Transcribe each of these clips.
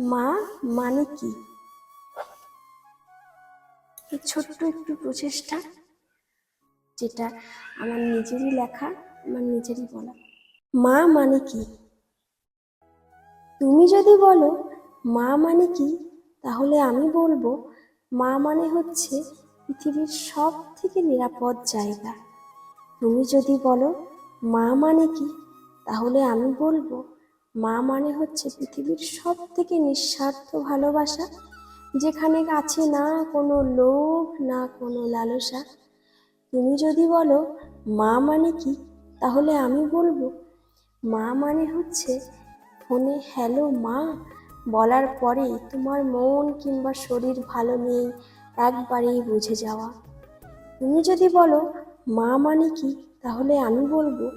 মা মানে কি? ছোট্ট একটু প্রচেষ্টা, যেটা আমার নিজেরই লেখা, আমার নিজেরই বলা। মা মানে কি? তুমি যদি বলো, মা মানে কি? তাহলে আমি বলব, মা মানে হচ্ছে পৃথিবীর সব থেকে নিরাপদ জায়গা। তুমি যদি বলো, মা মানে কি? তাহলে আমি বলব মা মানে হচ্ছে পৃথিবীর সব থেকে নিঃস্বার্থ ভালোবাসা, যেখানে আছে না কোনো লোভ, না কোনো লালসা। তুমি যদি বলো, মা মানে কি? তাহলে আমি বলব, মা মানে হচ্ছে ফোনে হ্যালো মা বলার পরে তোমার মন কিংবা শরীর ভালো নেই, একবারেই বুঝে যাওয়া। তুমি যদি বলো, মা মানে কি? তাহলে আমি বলব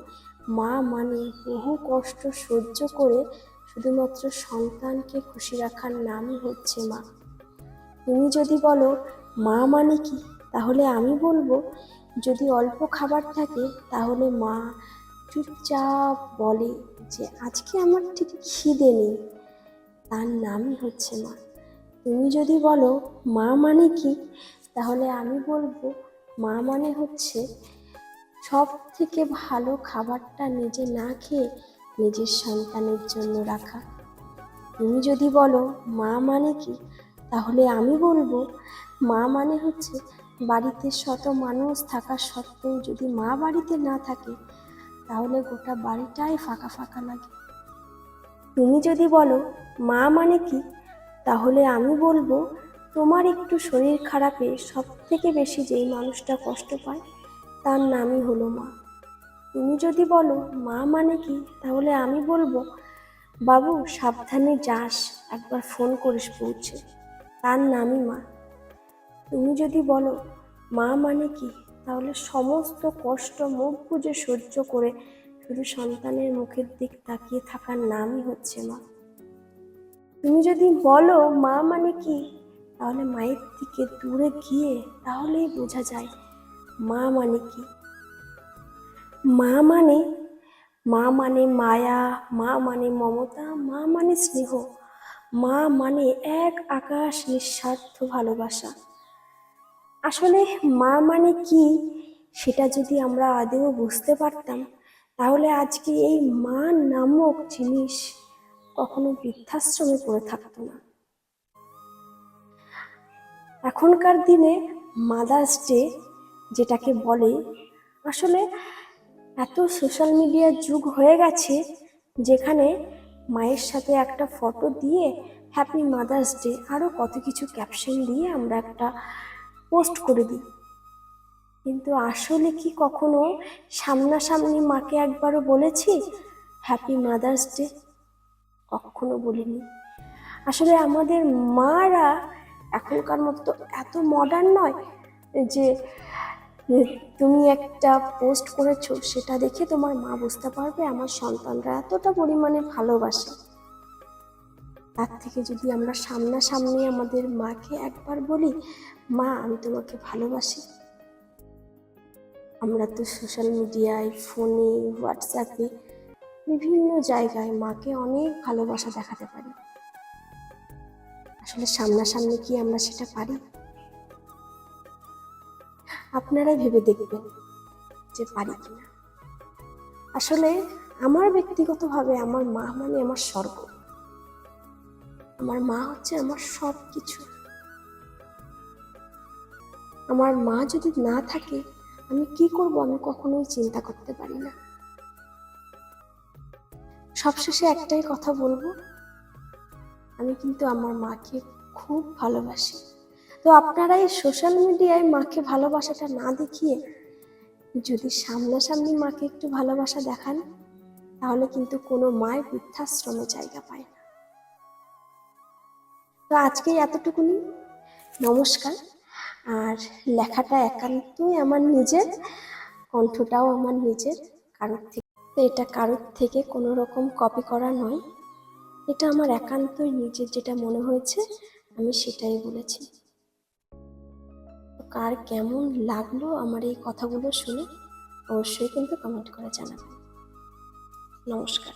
মা মানে বহু কষ্ট সহ্য করে শুধুমাত্র সন্তানকে খুশি রাখার নামই হচ্ছে মা। তুমি যদি বলো, মা মানে কি? তাহলে আমি বলব, যদি অল্প খাবার থাকে, তাহলে মা চুপচাপ বলে যে, আজকে আমার ঠিক খিদে নেই। তার নামই হচ্ছে মা। তুমি যদি বলো, মা মানে কি? তাহলে আমি বলব, মা মানে হচ্ছে সব থেকে ভালো খাবারটা নিজে না খেয়ে নিজের সন্তানের জন্য রাখা। তুমি যদি বলো, মা মানে কি? তাহলে আমি বলব, মা মানে হচ্ছে বাড়িতে শত মানুষ থাকা সত্ত্বেও যদি মা বাড়িতে না থাকে, তাহলে গোটা বাড়িটাই ফাঁকা ফাঁকা লাগে। তুমি যদি বলো, মা মানে কি? তাহলে আমি বলব, তোমার একটু শরীর খারাপে সব থেকে বেশি যেই মানুষটা কষ্ট পায় তার নামই হলো মা। তুমি যদি বলো, মা মানে কি? তাহলে আমি বলব, বাবু, সাবধানে যাস, একবার ফোন করিস পৌঁছে তার নামই মা। তুমি যদি বলো, মা মানে কি? তাহলে সমস্ত কষ্ট মুখ বুঝে সহ্য করে শুধু সন্তানের মুখের দিক তাকিয়ে থাকার নামই হচ্ছে মা। তুমি যদি বলো, মা মানে কি? তাহলে মায়ের দিকে দূরে গিয়ে তাহলেই বোঝা যায়। মা মানে কি? মা মানে মা মানে মায়া, মা মানে মমতা, মা মানে স্নেহ, মা মানে এক আকাশ নিঃস্বার্থ ভালোবাসা। আসলে মা মানে কি সেটা যদি আমরা আদেও বুঝতে পারতাম, তাহলে আজকে এই মা নামক জিনিস কখনো বৃদ্ধাশ্রমে পড়ে থাকতো না। এখনকার দিনে মাদার্স ডে যেটাকে বলে, আসলে এত সোশ্যাল মিডিয়ার যুগ হয়ে গেছে যেখানে মায়ের সাথে একটা ফটো দিয়ে হ্যাপি মাদার্স ডে আরও কত কিছু ক্যাপশন দিয়ে আমরা একটা পোস্ট করে দিই। কিন্তু আসলে কি কখনো সামনাসামনি মাকে একবারও বলেছি হ্যাপি মাদার্স ডে কখনো বলিনি। আসলে আমাদের মারা এখনকার মতো তো এত মডার্ন নয় যে তুমি একটা পোস্ট করেছ, সেটা দেখে তোমার মা বুঝতে পারবে আমার সন্তানরা এতটা পরিমাণে ভালোবাসে। তার থেকে যদি আমরা সামনাসামনি আমাদের মাকে একবার বলি, মা, আমি তোমাকে ভালোবাসি। আমরা তো সোশ্যাল মিডিয়ায় ফোনে হোয়াটসঅ্যাপে বিভিন্ন জায়গায় মাকে অনেক ভালোবাসা দেখাতে পারি। আসলে সামনাসামনি কি আমরা সেটা পারি? আপনারাই ভেবে দেখবেন যে পারি কিনা। আসলে আমার ব্যক্তিগতভাবে আমার মা মানে আমার স্বর্গ। আমার মা হচ্ছে আমার সব কিছু আমার মা যদি না থাকে, আমি কি করব আমি কখনোই চিন্তা করতে পারি না। সবশেষে একটাই কথা বলব, আমি কিন্তু আমার মাকে খুব ভালোবাসি। তো আপনারা এই সোশ্যাল মিডিয়ায় মাকে ভালোবাসাটা না দেখিয়ে যদি সামনাসামনি মাকে একটু ভালোবাসা দেখান, তাহলে কিন্তু কোনো মায় বৃদ্ধাশ্রমে জায়গা পায় না। তো আজকে এতটুকুনি। নমস্কার। আর লেখাটা একান্তই আমার নিজের, কণ্ঠটাও আমার নিজের, কারোর থেকে এটা কারোর থেকে কোনো রকম কপি করা নয়। এটা আমার একান্তই নিজের যেটা মনে হয়েছে, আমি সেটাই বলেছি। কার কেমন লাগল আমার এই কথাগুলো শুনে অবশ্যই কিন্তু কমেন্ট করে জানাবেন। নমস্কার।